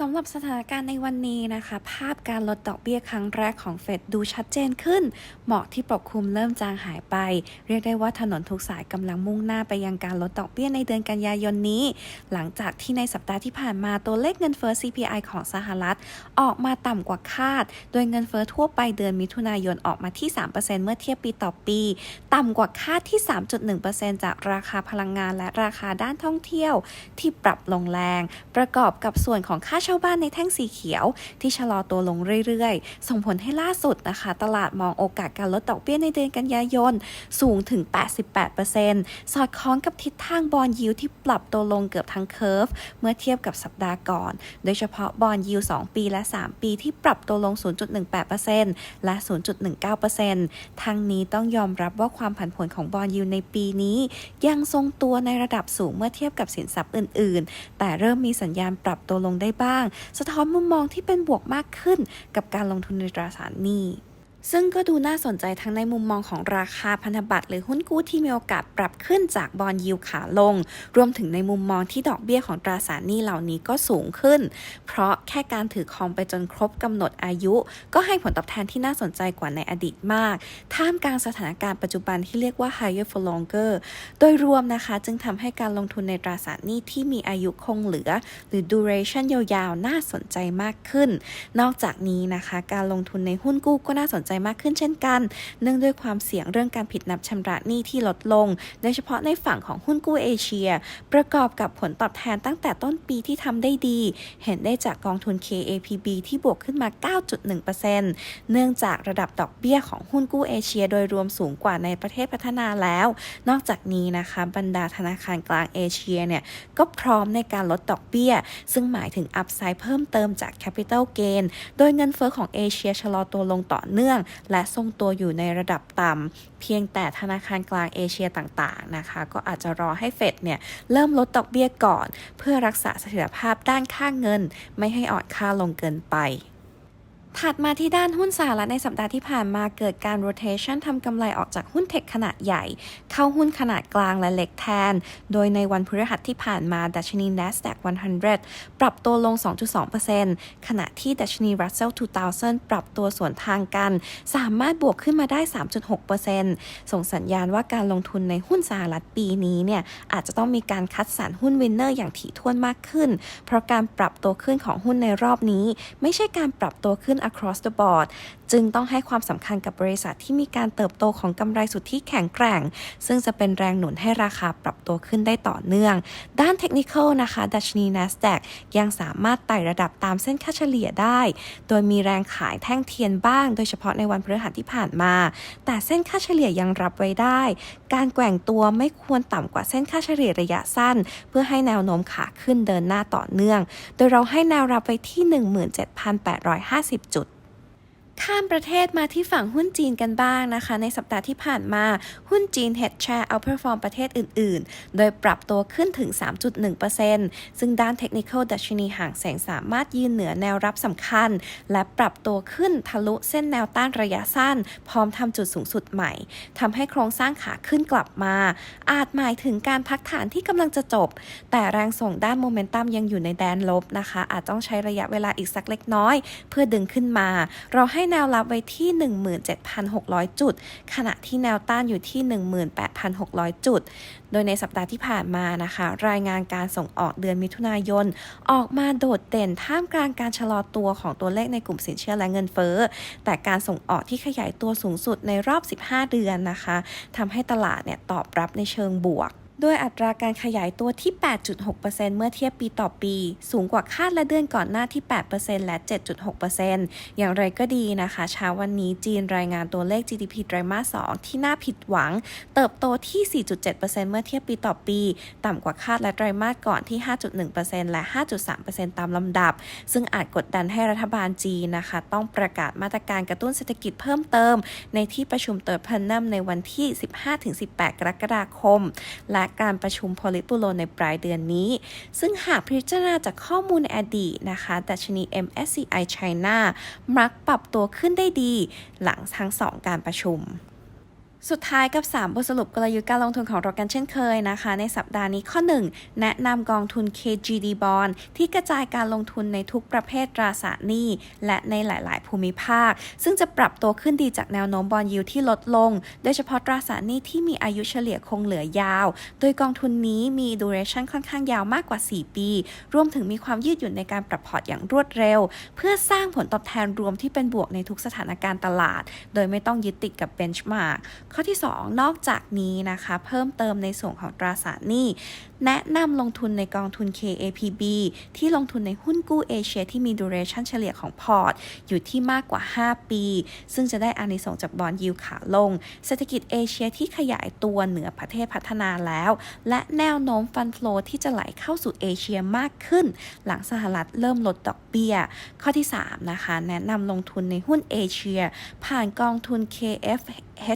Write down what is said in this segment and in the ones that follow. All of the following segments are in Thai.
สำหรับสถานการณ์ในวันนี้นะคะ ภาพการลดดอกเบี้ยครั้งแรกของเฟดดูชัดเจนขึ้น หมอกที่ปกคลุมเริ่มจางหายไป เรียกได้ว่าถนนทุกสายกำลังมุ่งหน้าไปยังการลดดอกเบี้ยในเดือนกันยายนนี้ หลังจากที่ในสัปดาห์ที่ผ่านมาตัวเลขเงินเฟ้อ CPI ของสหรัฐ ออกมาต่ำกว่าคาด โดยเงินเฟ้อทั่วไปเดือนมิถุนายนออกมาที่ 3%เมื่อเทียบปีต่อปี ต่ำกว่าคาดที่ 3.1%จากราคาพลังงานและราคาด้านท่องเที่ยว ที่ปรับลงแรง ประกอบกับส่วนของค่าเช่าบ้านในแท่งสีเขียว ที่ชะลอตัวลงเรื่อยๆ ส่งผลให้ล่าสุดนะคะ ตลาดมองโอกาสการลดดอกเบี้ยในเดือนกันยายน สูงถึง 88%สอดคล้องกับทิศทางบอลยิวที่ปรับตัวลงเกือบทั้งเคอร์ฟเมื่อเทียบกับสัปดาห์ก่อน โดยเฉพาะบอลยิว2 ปีและ 3 ปีที่ปรับตัวลง 0.18%และ 0.19%ทางนี้ต้องยอมรับว่าความผันผวนของบอลยิวในปีนี้ ยังทรงตัวในระดับสูงเมื่อเทียบกับสินทรัพย์อื่น ๆ แต่เริ่มมีสัญญาณปรับตัวลงได้บ้างสะท้อนมุมมองที่เป็นบวกมากขึ้นกับการลงทุนในตราสารหนี้ ซึ่งก็ดูน่าสนใจทั้งในมุมมองของราคาพันธบัตรหรือหุ้นกู้ที่มีโอกาสปรับขึ้นจากบอลยิวขาลง รวมถึงในมุมมองที่ดอกเบี้ยของตราสารหนี้เหล่านี้ก็สูงขึ้น เพราะแค่การถือครองไปจนครบกำหนดอายุ ก็ให้ผลตอบแทนที่น่าสนใจกว่าในอดีตมาก ท่ามกลางสถานการณ์ปัจจุบันที่เรียกว่า higher for longer โดยรวมนะคะจึงทำให้การลงทุนในตราสารหนี้ที่มีอายุคงเหลือ หรือ duration ยาวๆ น่าสนใจมากขึ้น นอกจากนี้นะคะ การลงทุนในหุ้นกู้ก็น่าสนใจมากขึ้นเช่นกัน เนื่องด้วยความเสี่ยงเรื่องการผิดนับชำระหนี้ที่ลดลง โดยเฉพาะในฝั่งของหุ้นกู้เอเชีย ประกอบกับผลตอบแทนตั้งแต่ต้นปีที่ทำได้ดี เห็นได้จากกองทุน KAPB ที่บวกขึ้นมา 9.1%เนื่องจากระดับดอกเบี้ยของหุ้นกู้เอเชีย โดยรวมสูงกว่าในประเทศพัฒนาแล้ว นอกจากนี้นะคะบรรดาธนาคารกลางเอเชียเนี่ยก็พร้อมในการลดดอกเบี้ย ซึ่งหมายถึงอัพไซด์เพิ่มเติมจาก Capital Gain โดยเงินเฟอ้อของเอเชียชะลอตัวลงต่อเนื่องและทรงตัวอยู่ในระดับต่ำเพียงแต่ธนาคารกลางเอเชียต่างๆนะคะ ก็อาจจะรอให้เฟดเนี่ยเริ่มลดดอกเบี้ยก่อน เพื่อรักษาเสถียรภาพด้านค่างเงิน ไม่ให้อ่อนค่าลงเกินไป ถัดมาที่ด้านหุ้นสหรัฐในสัปดาห์ที่ผ่านมาเกิดการ rotation ทำกำไรออกจากหุ้นเทคขนาดใหญ่ เข้าหุ้นขนาดกลางและเล็กแทน โดยในวันพฤหัสที่ผ่านมาดัชนี NASDAQ 100 ปรับตัวลง 2.2%ขณะที่ดัชนี Russell 2000 ปรับตัวสวนทางกัน สามารถบวกขึ้นมาได้ 3.6%ส่งสัญญาณว่าการลงทุนในหุ้นสหรัฐปีนี้เนี่ยอาจจะต้องมีการคัดสรรหุ้นวินเนอร์อย่างถี่ถ้วนมากขึ้น เพราะการปรับตัวขึ้นของหุ้นในรอบนี้ ไม่ใช่การปรับตัวขึ้น across the board จึงต้องให้ความสำคัญกับบริษัทที่มีการเติบโตของกำไรสุทธิแข็งแกร่ง ซึ่งจะเป็นแรงหนุนให้ราคาปรับตัวขึ้นได้ต่อเนื่อง ด้านเทคนิคนะคะ ดัชนี NASDAQ ยังสามารถไต่ระดับตามเส้นค่าเฉลี่ยได้ โดยมีแรงขายแท่งเทียนบ้าง โดยเฉพาะในวันพฤหัสที่ผ่านมา แต่เส้นค่าเฉลี่ยยังรับไว้ได้ การแกว่งตัวไม่ควรต่ำกว่าเส้นค่าเฉลี่ยระยะสั้น เพื่อให้แนวโน้มขาขึ้นเดินหน้าต่อเนื่อง โดยเราให้แนวรับไว้ที่ 17,850 จุด ข้ามประเทศมาที่ฝั่งหุ้นจีนกันบ้างนะคะ ในสัปดาห์ที่ผ่านมาหุ้นจีน Head Share outperform ประเทศอื่น ๆ โดยปรับตัวขึ้นถึง 3.1%ซึ่งด้านเทคนิคดัชนีห่างแสงสามารถยืนเหนือแนวรับสำคัญ และปรับตัวขึ้นทะลุเส้นแนวต้านระยะสั้น พร้อมทำจุดสูงสุดใหม่ทำให้โครงสร้างขาขึ้นกลับมา อาจหมายถึงการพักฐานที่กำลังจะจบ แต่แรงส่งด้านโมเมนตัมยังอยู่ในแดนลบนะคะ อาจต้องใช้ระยะเวลาอีกสักเล็กน้อย เพื่อดึงขึ้นมา เราให้แนวรับไว้ที่ 17,600 จุด ขณะที่แนวต้านอยู่ที่ 18,600 จุด โดยในสัปดาห์ที่ผ่านมานะคะ รายงานการส่งออกเดือนมิถุนายน ออกมาโดดเด่นท่ามกลางการชะลอตัวของตัวเลขในกลุ่มสินเชื่อและเงินเฟ้อ แต่การส่งออกที่ขยายตัวสูงสุดในรอบ 15 เดือนนะคะทำให้ตลาดเนี่ยตอบรับในเชิงบวก ด้วยอัตราการขยายตัวที่ 8.6%เมื่อเทียบปีต่อปี สูงกว่าคาดและเดือนก่อนหน้าที่ 8%และ 7.6%อย่างไรก็ดีนะคะ เช้าวันนี้จีนรายงานตัวเลข GDP ไตรมาส 2 ที่น่าผิดหวัง เติบโตที่ 4.7%เมื่อเทียบปีต่อปี ต่ำกว่าคาดและไตรมาสก่อนที่ 5.1%และ 5.3%ตามลำดับ ซึ่งอาจกดดันให้รัฐบาลจีนนะคะ ต้องประกาศมาตรการกระตุ้นเศรษฐกิจเพิ่มเติม ในที่ประชุมเติร์ดพันนัมในวันที่ 15-18 กรกฎาคม และการประชุมโพลิตบูโรในปลายเดือนนี้ ซึ่งหากพิจารณาจากข้อมูลในอดีตนะคะดัชนี MSCI China มักปรับตัวขึ้นได้ดี หลังทั้งสองการประชุม สุดท้ายกับ 3 บทสรุปกลยุทธ์การลงทุนของเรากันเช่นเคยนะคะ ในสัปดาห์นี้ข้อ 1 แนะนำกองทุน KGD Bond ที่กระจายการลงทุนในทุกประเภทตราสารหนี้ และในหลาย ๆ ภูมิภาค ซึ่งจะปรับตัวขึ้นดีจากแนวโน้มบอลยูที่ลดลง โดยเฉพาะตราสารหนี้ที่มีอายุเฉลี่ยคงเหลือยาว โดยกองทุนนี้มี duration ค่อนข้างยาวมากกว่า 4 ปี รวมถึงมีความยืดหยุ่นในการปรับพอร์ตอย่างรวดเร็ว เพื่อสร้างผลตอบแทนรวมที่เป็นบวกในทุกสถานการณ์ตลาด โดยไม่ต้องยึดติดกับ benchmark ข้อที่ 2 นอกจากนี้นะคะ เพิ่มเติมในส่วนของตราสารหนี้ แนะนำลงทุนในกองทุน KAPB ที่ลงทุนในหุ้นกู้เอเชียที่มี duration เฉลี่ยของพอร์ต อยู่ที่มากกว่า 5 ปี ซึ่งจะได้อานิสงส์จากบอลยิวขาลง เศรษฐกิจเอเชียที่ขยายตัวเหนือประเทศพัฒนาแล้ว และแนวโน้มฟันฟลอที่จะไหลเข้าสู่เอเชียมากขึ้น หลังสหรัฐเริ่มลดดอกเบี้ย ข้อที่ 3 นะคะ แนะนำลงทุนในหุ้นเอเชีย ผ่านกองทุน KF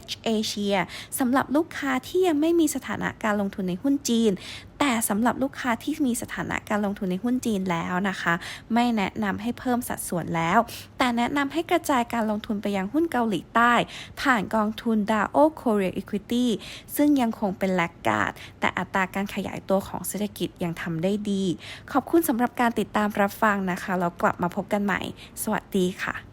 H Asia สำหรับลูกค้าที่ยังไม่มีสถานะการลงทุนในหุ้นจีน แต่สำหรับลูกค้าที่มีสถานะการลงทุนในหุ้นจีนแล้วนะคะ ไม่แนะนำให้เพิ่มสัดส่วนแล้ว แต่แนะนำให้กระจายการลงทุนไปยังหุ้นเกาหลีใต้ ผ่านกองทุน DAO Korea Equity ซึ่งยังคงเป็นแลกการ์ดแต่อัตราการขยายตัวของเศรษฐกิจยังทำได้ดี ขอบคุณสำหรับการติดตามรับฟังนะคะแล้วกลับมาพบกันใหม่ สวัสดีค่ะ